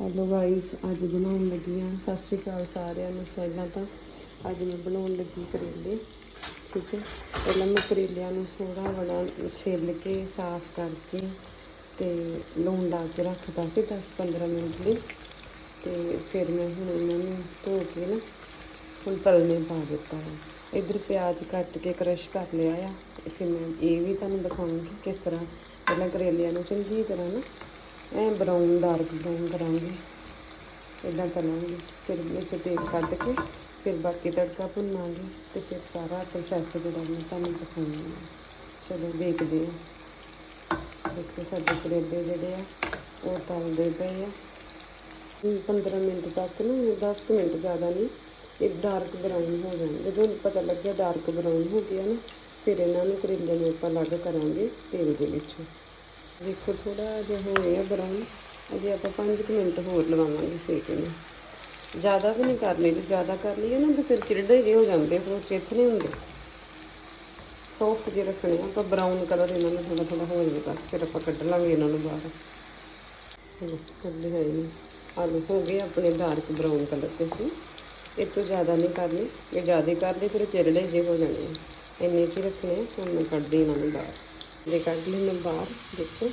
Hello guys ਅੱਜ ਬਣਾਉਣ ਲੱਗੀ ਹਾਂ ਸਤਿ ਸ਼੍ਰੀ ਅਕਾਲ ਸਾਰਿਆਂ ਨੂੰ। ਪਹਿਲਾਂ ਤਾਂ ਅੱਜ ਮੈਂ ਬਣਾਉਣ ਲੱਗੀ ਕਰੇਲੇ, ਠੀਕ ਹੈ? ਪਹਿਲਾਂ ਮੈਂ ਕਰੇਲਿਆਂ ਨੂੰ ਥੋੜਾ ਬੜਾ ਛਿੱਲ ਕੇ, ਸਾਫ਼ ਕਰਕੇ ਤੇ ਲੂਣ ਲਾ ਕੇ ਰੱਖਦਾ ਸੀ 10-15 ਮਿੰਟ ਲਈ। ਤੇ ਫਿਰ ਮੈਂ ਹੁਣ ਇਹਨਾਂ ਨੂੰ ਧੋ ਕੇ ਨਾ ਹੁਣ ਤਲਨੇ ਪਾ ਦਿੱਤਾ ਹੈ। ਇਧਰ ਪਿਆਜ਼ ਕੱਟ ਕੇ ਕ੍ਰਸ਼ ਕਰ ਲਿਆ ਆ। ਤੇ ਫਿਰ ਮੈਂ ਇਹ ਵੀ ਤੁਹਾਨੂੰ ਦਿਖਾਉਂਗੀ ਕਿਸ ਤਰ੍ਹਾਂ ਪਹਿਲਾਂ ਕਰੇਲਿਆਂ ਨੂੰ ਚੰਗੀ ਤਰ੍ਹਾਂ ਨਾ ਐ ਬਰਾਊਨ ਡਾਰਕ ਬਰਾਊਨ ਕਰਾਂਗੇ। ਇਦਾਂ ਕਰਾਂਗੇ। ਫਿਰ ਵਿੱਚ ਤੇਲ ਕੱਢ ਕੇ, ਫਿਰ ਬਾਕੀ ਤੜਕਾ ਭੁੰਨਾਂਗੇ ਤੇ ਫਿਰ ਸਾਰਾ ਪ੍ਰੋਸੈਸ ਜਿਹੜਾ ਮੈਂ ਤੁਹਾਨੂੰ ਦਿਖਾਉਂਗੀ ਚਲੋ ਦੇਖਦੇ ਹਾਂ ਦੇਖੋ ਸਾਡੇ ਕਰੇਲੇ ਜਿਹੜੇ ਆ, ਉਹ ਤਲਦੇ ਪਏ ਆ। 15 ਮਿੰਟ ਤੱਕ ਨਾ 10 ਕੁ ਮਿੰਟ ਜ਼ਿਆਦਾ ਨਹੀਂ, ਇਹ ਡਾਰਕ ਬਰਾਊਨ ਹੋ ਜਾਣ। ਜਦੋਂ ਪਤਾ ਲੱਗਿਆ ਡਾਰਕ ਬਰਾਊਨ ਹੋ ਗਿਆ ਨਾ, ਫਿਰ ਇਹਨਾਂ ਨੂੰ ਕਰੇਲੇ ਨੂੰ ਆਪਾਂ ਅਲੱਗ ਕਰਾਂਗੇ ਤੇਲ ਦੇ ਵਿੱਚ। ਦੇਖੋ ਥੋੜਾ ਜਿਹਾ ਹੋ ਆ ਬਰਾਊਨ ਅਜੇ ਆਪਾਂ 5 ਮਿੰਟ ਹੋਰ ਲਵਾਵਾਂਗੇ ਸੇਕ ਨੂੰ ਜ਼ਿਆਦਾ ਵੀ ਨਹੀਂ ਕਰਨੀ, ਜੇ ਜ਼ਿਆਦਾ ਕਰ ਲਈਏ ਨਾ, ਤਾਂ ਫਿਰ ਚਿੜੜੇ ਜਿਹੇ ਹੋ ਜਾਂਦੇ ਫਿਰ ਉਹ ਚਿੱਥ ਨਹੀਂ ਹੁੰਦੇ। ਸੌਫਟ ਜਿਹੇ ਰੱਖਣੇ ਆ, ਆਪਾਂ ਬਰਾਊਨ ਕਲਰ ਇਹਨਾਂ ਨੂੰ ਥੋੜਾ ਥੋੜਾ ਹੋ ਜਾਵੇ, ਬਸ ਫਿਰ ਆਪਾਂ ਕੱਢ ਲਾਂਗੇ ਇਹਨਾਂ ਨੂੰ ਬਾਹਰ। ਕੱਢਦੇ ਹੈ ਨਹੀਂ ਆਲੂ ਹੋ ਗਏ ਆਪਣੇ ਡਾਰਕ ਬਰਾਊਨ ਕਲਰ ਦੇ ਸੀ ਇਹ ਤੋਂ ਜ਼ਿਆਦਾ ਨਹੀਂ ਕਰਨੀ। ਜੇ ਜ਼ਿਆਦਾ ਕਰ ਲਈ ਫਿਰ ਚਿਰੜੇ ਜਿਹੇ ਹੋ ਜਾਣੇ ਆ। ਇੰਨੇ ਚ ਹੀ ਰੱਖਣੇ ਆ, ਹੁਣ ਮੈਂ ਕੱਢਦੀ ਇਹਨਾਂ ਨੂੰ ਬਾਹਰ। ਜੇ ਕੱਢ ਲਈ ਮੈਂ ਬਾਹਰ, ਦੇਖੋ।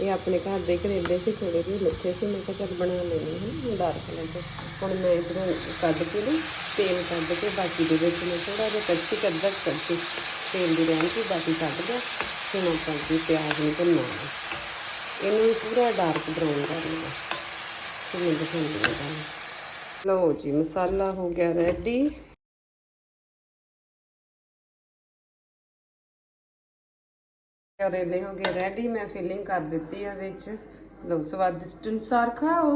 ਇਹ ਆਪਣੇ ਘਰ ਦੇ ਕਰੇਲੇ ਸੀ ਥੋੜੇ ਜਿਹੇ ਲੱਥੇ ਸੀ, ਮੈਂ ਕਿਹਾ ਚੱਲ ਬਣਾ ਲੈਣੀ ਹੈ ਡਾਰਕ ਕਲਰ ਦੇ ਹੁਣ ਮੈਂ ਇਧਰੋਂ ਕੱਢ ਕੇ ਨਾ ਤੇਲ ਕੱਢ ਕੇ ਬਾਕੀ ਦੇ ਵਿੱਚ ਮੈਂ ਥੋੜਾ ਜਿਹਾ ਕੱਚੀ ਕੱਢਦਾ ਕੱਢੀ, ਤੇਲ ਦੀ ਰਹਿਣ ਕੇ ਬਾਕੀ ਕੱਢ ਗਿਆ ਹੁਣ ਆਪਾਂ ਜੀ ਪਿਆਜ਼ ਨੂੰ ਭੁੰਨਣਾ ਇਹਨੂੰ ਪੂਰਾ ਡਾਰਕ ਬਰਾਊਨ ਕਰਨਾ ਫਿਰ ਮੈਂ ਦਿਖਾਉਂਦੀ ਹਾਂ ਲਓ ਜੀ, ਮਸਾਲਾ ਹੋ ਗਿਆ ਰੈਡੀ ਕਰੇਲੇ ਹੋ ਗਏ ਰੈਡੀ ਮੈਂ ਫਿਲਿੰਗ ਕਰ ਦਿੱਤੀ ਆ ਵਿੱਚ। ਲਓ ਸਵਾਦਿਸ਼ਟ ਅਨੁਸਾਰ ਖਾਓ।